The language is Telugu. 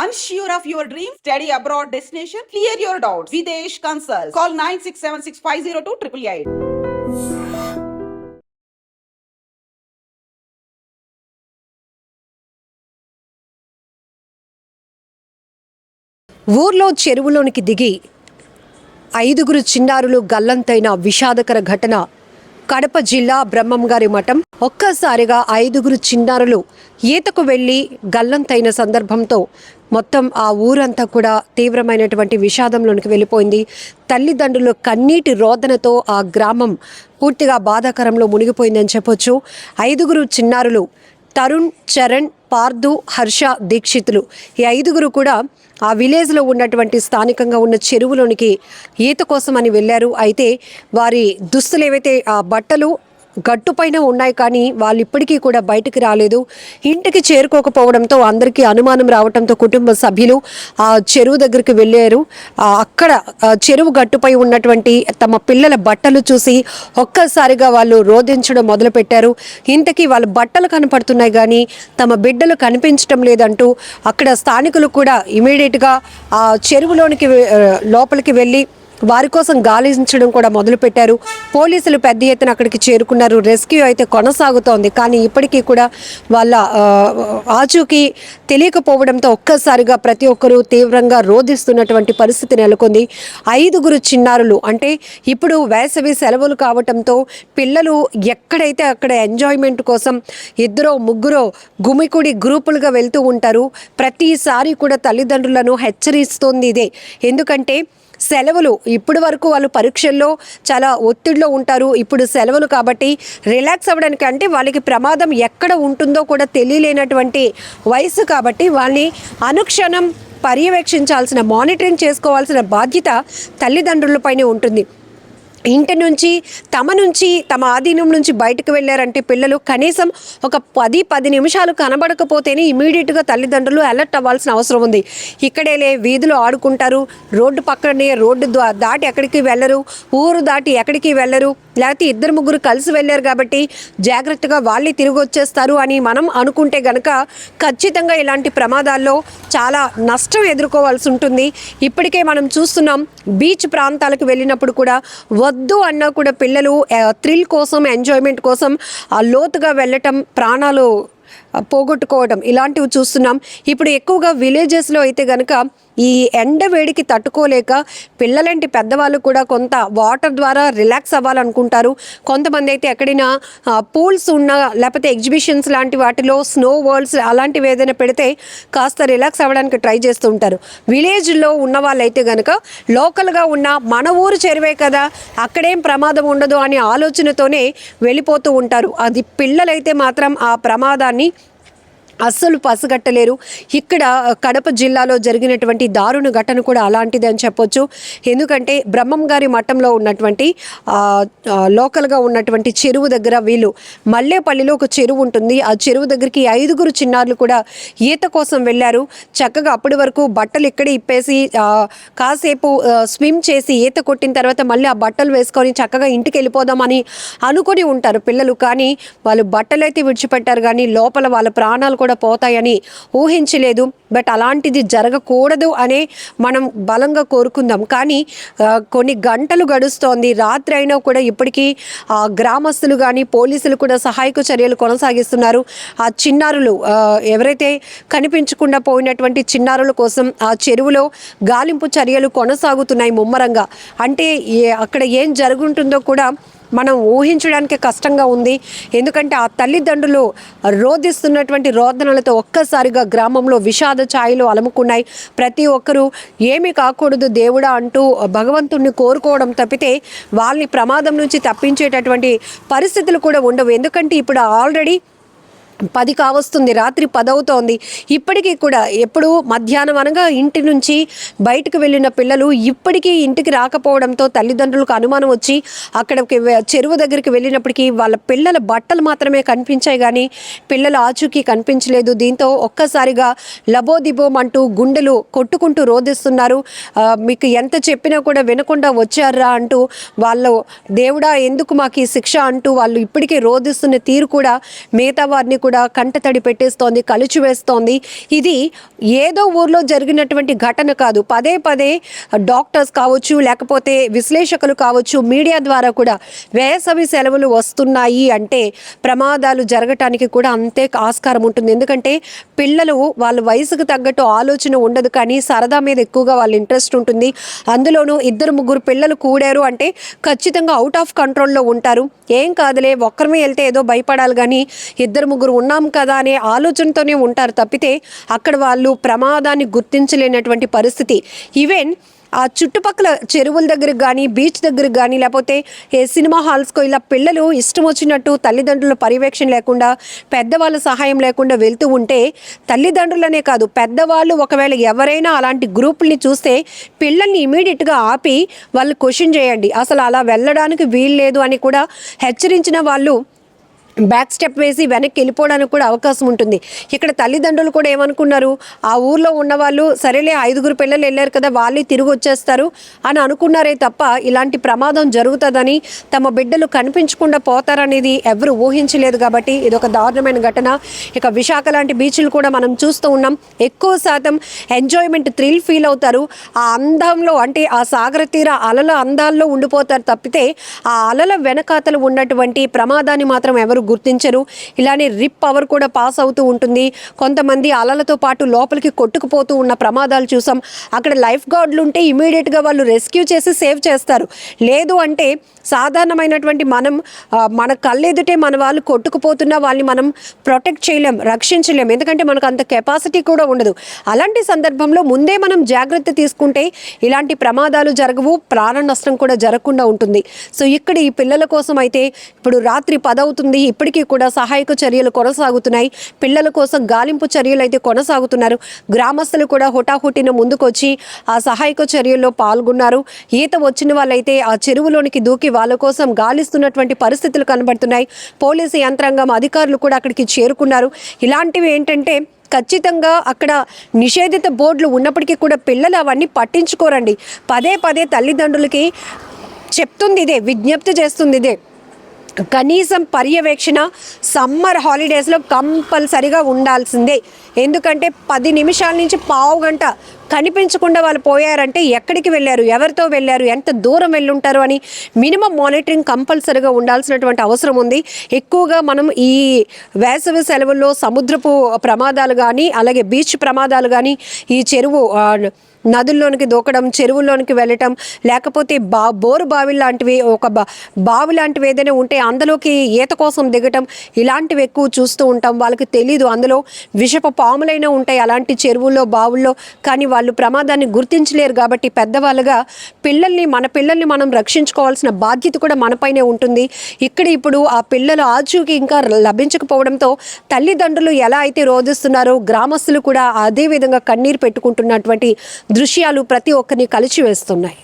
Unsure of your dream? Study abroad destination? Clear your doubts. Videsh Consult. Call 9676502888. ఊర్లో చెరువులోనికి దిగి ఐదుగురు చిన్నారులు గల్లంతైన విషాదకర ఘటన కడప జిల్లా బ్రహ్మంగారి మఠం ఒక్కసారిగా ఐదుగురు చిన్నారులు ఈతకు వెళ్ళి గల్లంతైన సందర్భంతో మొత్తం ఆ ఊరంతా కూడా తీవ్రమైనటువంటి విషాదంలోనికి వెళ్ళిపోయింది. తల్లిదండ్రులు కన్నీటి రోదనతో ఆ గ్రామం పూర్తిగా బాధాకరంలో మునిగిపోయిందని చెప్పొచ్చు. ఐదుగురు చిన్నారులు తరుణ్ చరణ్ పార్దు హర్ష దీక్షితులు. ఈ ఐదుగురు కూడా ఆ విలేజ్లో ఉన్నటువంటి స్థానికంగా ఉన్న చెరువులోనికి ఈత కోసం అని వెళ్ళారు. అయితే వారి దుస్తులు ఏవైతే ఆ బట్టలు గట్టుపైన ఉన్నాయి కానీ వాళ్ళు ఇప్పటికీ కూడా బయటికి రాలేదు. ఇంటికి చేరుకోకపోవడంతో అందరికీ అనుమానం రావడంతో కుటుంబ సభ్యులు ఆ చెరువు దగ్గరికి వెళ్ళారు. అక్కడ చెరువు గట్టుపై ఉన్నటువంటి తమ పిల్లల బట్టలు చూసి ఒక్కసారిగా వాళ్ళు రోధించడం మొదలుపెట్టారు. ఇంతకీ వాళ్ళ బట్టలు కనపడుతున్నాయి కానీ తమ బిడ్డలు కనిపించడం లేదంటూ అక్కడ స్థానికులు కూడా ఇమీడియట్గా ఆ చెరువులోనికి లోపలికి వెళ్ళి వారి కోసం గాలించడం కూడా మొదలుపెట్టారు. పోలీసులు పెద్ద ఎత్తున అక్కడికి చేరుకున్నారు. రెస్క్యూ అయితే కొనసాగుతోంది. కానీ ఇప్పటికీ కూడా వాళ్ళ ఆచూకీ తెలియకపోవడంతో ఒక్కసారిగా ప్రతి ఒక్కరూ తీవ్రంగా రోధిస్తున్నటువంటి పరిస్థితి నెలకొంది. ఐదుగురు చిన్నారులు అంటే ఇప్పుడు వేసవి సెలవులు కావటంతో పిల్లలు ఎక్కడైతే అక్కడ ఎంజాయ్మెంట్ కోసం ఇద్దరో ముగ్గురో గుమికుడి గ్రూపులుగా వెళ్తూ ఉంటారు. ప్రతిసారి కూడా తల్లిదండ్రులను హెచ్చరిస్తోంది ఇదే. ఎందుకంటే సెలవులు. ఇప్పటి వరకు వాళ్ళు పరీక్షల్లో చాలా ఒత్తిడిలో ఉంటారు. ఇప్పుడు సెలవులు కాబట్టి రిలాక్స్ అవ్వడానికి అంటే వాళ్ళకి ప్రమాదం ఎక్కడ ఉంటుందో కూడా తెలియలేనటువంటి వయసు కాబట్టి వాళ్ళని అనుక్షణం పర్యవేక్షించాల్సిన మానిటరింగ్ చేసుకోవాల్సిన బాధ్యత తల్లిదండ్రులపైనే ఉంటుంది. ఇంటి నుంచి తమ నుంచి తమ ఆధీనం నుంచి బయటకు వెళ్ళారంటే పిల్లలు కనీసం ఒక పది పది నిమిషాలు కనబడకపోతేనే ఇమీడియట్గా తల్లిదండ్రులు అలర్ట్ అవ్వాల్సిన అవసరం ఉంది. ఇక్కడేలే వీధులు ఆడుకుంటారు రోడ్డు పక్కనే రోడ్డు దాటి ఎక్కడికి వెళ్ళరు ఊరు దాటి ఎక్కడికి వెళ్ళరు లేకపోతే ఇద్దరు ముగ్గురు కలిసి వెళ్ళారు కాబట్టి జాగ్రత్తగా వాళ్ళే తిరిగి వచ్చేస్తారు అని మనం అనుకుంటే గనక ఖచ్చితంగా ఇలాంటి ప్రమాదాల్లో చాలా నష్టం ఎదుర్కోవాల్సి ఉంటుంది. ఇప్పటికే మనం చూస్తున్నాం బీచ్ ప్రాంతాలకు వెళ్ళినప్పుడు కూడా వద్దు అన్నా కూడా పిల్లలు థ్రిల్ కోసం ఎంజాయ్మెంట్ కోసం ఆ లోతుగా వెళ్ళటం ప్రాణాలు పోగొట్టుకోవడం ఇలాంటివి చూస్తున్నాం. ఇప్పుడు ఎక్కువగా విలేజెస్లో అయితే గనక ఈ ఎండ వేడికి తట్టుకోలేక పిల్లలంటి పెద్దవాళ్ళు కూడా కొంత వాటర్ ద్వారా రిలాక్స్ అవ్వాలనుకుంటారు. కొంతమంది అయితే ఎక్కడైనా పూల్స్ ఉన్న లేకపోతే ఎగ్జిబిషన్స్ లాంటి వాటిలో స్నో వరల్డ్స్ అలాంటివి ఏదైనా పెడితే కాస్త రిలాక్స్ అవ్వడానికి ట్రై చేస్తూ ఉంటారు. విలేజ్లో ఉన్న వాళ్ళైతే కనుక లోకల్గా ఉన్న మన ఊరు చెరువే కదా అక్కడేం ప్రమాదం ఉండదు అనే ఆలోచనతోనే వెళ్ళిపోతూ ఉంటారు. అది పిల్లలైతే మాత్రం ఆ ప్రమాదాన్ని అస్సలు పసిగట్టలేరు. ఇక్కడ కడప జిల్లాలో జరిగినటువంటి దారుణ ఘటన కూడా అలాంటిది అని చెప్పొచ్చు. ఎందుకంటే బ్రహ్మం గారి మఠంలో ఉన్నటువంటి లోకల్గా ఉన్నటువంటి చెరువు దగ్గర వీళ్ళు మల్లేపల్లిలో ఒక చెరువు ఉంటుంది. ఆ చెరువు దగ్గరికి ఐదుగురు చిన్నారులు కూడా ఈత కోసం వెళ్ళారు. చక్కగా అప్పటి వరకు బట్టలు ఇక్కడే ఇప్పేసి కాసేపు స్విమ్ చేసి ఈత కొట్టిన తర్వాత మళ్ళీ ఆ బట్టలు వేసుకొని చక్కగా ఇంటికి వెళ్ళిపోదామని అనుకొని ఉంటారు పిల్లలు. కానీ వాళ్ళు బట్టలు అయితే విడిచిపెట్టారు. కానీ లోపల వాళ్ళ ప్రాణాలు కూడా పోతాయని ఊహించలేదు. బట్ అలాంటిది జరగకూడదు అనే మనం బలంగా కోరుకుందాం. కానీ కొన్ని గంటలు గడుస్తోంది. రాత్రి అయినా కూడా ఇప్పటికీ ఆ, గ్రామస్తులు కానీ పోలీసులు కూడా సహాయక చర్యలు కొనసాగిస్తున్నారు. ఆ చిన్నారులు ఎవరైతే కనిపించకుండా పోయినటువంటి చిన్నారుల కోసం ఆ చెరువులో గాలింపు చర్యలు కొనసాగుతున్నాయి ముమ్మరంగా. అంటే ఏ- అక్కడ ఏం జరుగుంటుందో కూడా మనం ఊహించడానికి కష్టంగా ఉంది. ఎందుకంటే ఆ తల్లిదండ్రులు రోధిస్తున్నటువంటి రోదనలతో ఒక్కసారిగా గ్రామంలో విషాద ఛాయలు అలముకున్నాయి. ప్రతి ఒక్కరూ ఏమీ కాకూడదు దేవుడా అంటూ భగవంతుణ్ణి కోరుకోవడం తప్పితే వాళ్ళని ప్రమాదం నుంచి తప్పించేటటువంటి పరిస్థితులు కూడా ఉండవు. ఎందుకంటే ఇప్పుడు ఆల్రెడీ పది కావస్తుంది రాత్రి పదవుతోంది ఇప్పటికీ కూడా ఎప్పుడు మధ్యాహ్నం అనగా ఇంటి నుంచి బయటకు వెళ్ళిన పిల్లలు ఇప్పటికీ ఇంటికి రాకపోవడంతో తల్లిదండ్రులకు అనుమానం వచ్చి అక్కడికి చెరువు దగ్గరికి వెళ్ళినప్పటికీ వాళ్ళ పిల్లల బట్టలు మాత్రమే కనిపించాయి కానీ పిల్లల ఆచూకీ కనిపించలేదు. దీంతో ఒక్కసారిగా లబోదిబోం అంటూ గుండెలు కొట్టుకుంటూ రోధిస్తున్నారు. మీకు ఎంత చెప్పినా కూడా వినకుండా వచ్చారా అంటూ వాళ్ళు దేవుడా ఎందుకు మాకు ఈ శిక్ష? అంటూ వాళ్ళు ఇప్పటికీ రోధిస్తున్న తీరు కూడా మిగతా వారిని కూడా కూడా కంటతడి పెట్టేస్తోంది కలిచివేస్తోంది. ఇది ఏదో ఊర్లో జరిగినటువంటి ఘటన కాదు. పదే పదే డాక్టర్స్ కావచ్చు లేకపోతే విశ్లేషకులు కావచ్చు మీడియా ద్వారా కూడా వేసవి సెలవులు వస్తున్నాయి అంటే ప్రమాదాలు జరగటానికి కూడా అంతే ఆస్కారం ఉంటుంది. ఎందుకంటే పిల్లలు వాళ్ళ వయసుకు తగ్గట్టు ఆలోచన ఉండదు కానీ సరదా మీద ఎక్కువగా వాళ్ళ ఇంట్రెస్ట్ ఉంటుంది. అందులోనూ ఇద్దరు ముగ్గురు పిల్లలు కూడారు అంటే ఖచ్చితంగా అవుట్ ఆఫ్ కంట్రోల్లో ఉంటారు. ఏం కాదులే ఒక్కరమే వెళ్తే ఏదో భయపడాలి కానీ ఇద్దరు ముగ్గురు ఉన్నాం కదా అనే ఆలోచనతోనే ఉంటారు తప్పితే అక్కడ వాళ్ళు ప్రమాదాన్ని గుర్తించలేనటువంటి పరిస్థితి. ఈవెన్ ఆ చుట్టుపక్కల చెరువుల దగ్గరికి కానీ బీచ్ దగ్గరికి కానీ లేకపోతే ఏ సినిమా హాల్స్కో ఇలా పిల్లలు ఇష్టం వచ్చినట్టు తల్లిదండ్రుల పర్యవేక్షణ లేకుండా పెద్దవాళ్ళ సహాయం లేకుండా వెళ్తూ ఉంటే తల్లిదండ్రులనే కాదు పెద్దవాళ్ళు ఒకవేళ ఎవరైనా అలాంటి గ్రూపుల్ని చూస్తే పిల్లల్ని ఇమీడియట్గా ఆపి వాళ్ళు క్వశ్చన్ చేయండి. అసలు అలా వెళ్ళడానికి వీల్లేదు అని కూడా హెచ్చరించిన వాళ్ళు బ్యాక్ స్టెప్ వేసి వెనక్కి వెళ్ళిపోవడానికి కూడా అవకాశం ఉంటుంది. ఇక్కడ తల్లిదండ్రులు కూడా ఏమనుకున్నారు? ఆ ఊర్లో ఉన్నవాళ్ళు సరేలే ఐదుగురు పిల్లలు వెళ్ళారు కదా వాళ్ళే తిరిగి వచ్చేస్తారు అని అనుకున్నారే తప్ప ఇలాంటి ప్రమాదం జరుగుతుందని తమ బిడ్డలు కనిపించకుండా పోతారనేది ఎవరు ఊహించలేదు కాబట్టి ఇది ఒక దారుణమైన ఘటన. ఇక విశాఖ లాంటి బీచ్లు కూడా మనం చూస్తూ ఉన్నాం. ఎక్కువ శాతం ఎంజాయ్మెంట్ థ్రిల్ ఫీల్ అవుతారు. ఆ అందంలో అంటే ఆ సాగర తీర అలల అందాల్లో ఉండిపోతారు తప్పితే ఆ అలల వెనకాతలు ఉన్నటువంటి ప్రమాదాన్ని మాత్రం ఎవరు గుర్తించరు. ఇలానే రిప్ పవర్ కూడా పాస్ అవుతూ ఉంటుంది. కొంతమంది అలలతో పాటు లోపలికి కొట్టుకుపోతూ ఉన్న ప్రమాదాలు చూసాం. అక్కడ లైఫ్ గార్డులు ఉంటే ఇమీడియట్గా వాళ్ళు రెస్క్యూ చేసి సేవ్ చేస్తారు. లేదు అంటే సాధారణమైనటువంటి మనం మన కళ్ళెదుటే మన వాళ్ళు కొట్టుకుపోతున్నా వాళ్ళని మనం ప్రొటెక్ట్ చేయలేం రక్షించలేం. ఎందుకంటే మనకు అంత కెపాసిటీ కూడా ఉండదు. అలాంటి సందర్భంలో ముందే మనం జాగ్రత్త తీసుకుంటే ఇలాంటి ప్రమాదాలు జరగవు ప్రాణ నష్టం కూడా జరగకుండా ఉంటుంది. సో ఇక్కడ ఈ పిల్లల కోసం అయితే ఇప్పుడు రాత్రి పదవుతుంది ఇప్పటికీ కూడా సహాయక చర్యలు కొనసాగుతున్నాయి. పిల్లల కోసం గాలింపు చర్యలు అయితే కొనసాగుతున్నారు. గ్రామస్తులు కూడా హుటాహుటిన ముందుకొచ్చి ఆ సహాయక చర్యల్లో పాల్గొన్నారు. ఈత వచ్చిన వాళ్ళైతే ఆ చెరువులోనికి దూకి వాళ్ళ కోసం గాలిస్తున్నటువంటి పరిస్థితులు కనబడుతున్నాయి. పోలీసు యంత్రాంగం అధికారులు కూడా అక్కడికి చేరుకున్నారు. ఇలాంటివి ఏంటంటే ఖచ్చితంగా అక్కడ నిషేధిత బోర్డులు ఉన్నప్పటికీ కూడా పిల్లలు అవన్నీ పట్టించుకోరండి. పదే పదే తల్లిదండ్రులకి చెప్తుంది ఇదే విజ్ఞప్తి చేస్తుంది ఇదే. కనీసం పర్యవేక్షణ సమ్మర్ హాలిడేస్లో కంపల్సరిగా ఉండాల్సిందే. ఎందుకంటే పది నిమిషాల నుంచి పావు గంట కనిపించకుండా వాళ్ళు పోయారంటే ఎక్కడికి వెళ్ళారు? ఎవరితో వెళ్ళారు? ఎంత దూరం వెళ్ళుంటారు? అని మినిమం మానిటరింగ్ కంపల్సరిగా ఉండాల్సినటువంటి అవసరం ఉంది. ఎక్కువగా మనం ఈ వేసవి సెలవుల్లో సముద్రపు ప్రమాదాలు కానీ అలాగే బీచ్ ప్రమాదాలు కానీ ఈ చెరువు నదుల్లోనికి దూకడం చెరువుల్లోనికి వెళ్ళటం లేకపోతే బా బోరు బావి లాంటివి ఒక బా బావి లాంటివి ఏదైనా ఉంటే అందులోకి ఈత కోసం దిగటం ఇలాంటివి ఎక్కువ చూస్తూ ఉంటాం. వాళ్ళకి తెలీదు అందులో విషపు పాములైనా ఉంటాయి. అలాంటి చెరువుల్లో బావుల్లో కానీ వాళ్ళు ప్రమాదాన్ని గుర్తించలేరు కాబట్టి పెద్దవాళ్ళుగా పిల్లల్ని మన పిల్లల్ని మనం రక్షించుకోవాల్సిన బాధ్యత కూడా మనపైనే ఉంటుంది. ఇక్కడ ఇప్పుడు ఆ పిల్లలు ఆచూకీ ఇంకా లభించకపోవడంతో తల్లిదండ్రులు ఎలా అయితే రోధిస్తున్నారో గ్రామస్తులు కూడా అదే విధంగా కన్నీరు పెట్టుకుంటున్నటువంటి దృశ్యాలు ప్రతి ఒక్కరిని కలిచివేస్తున్నాయి.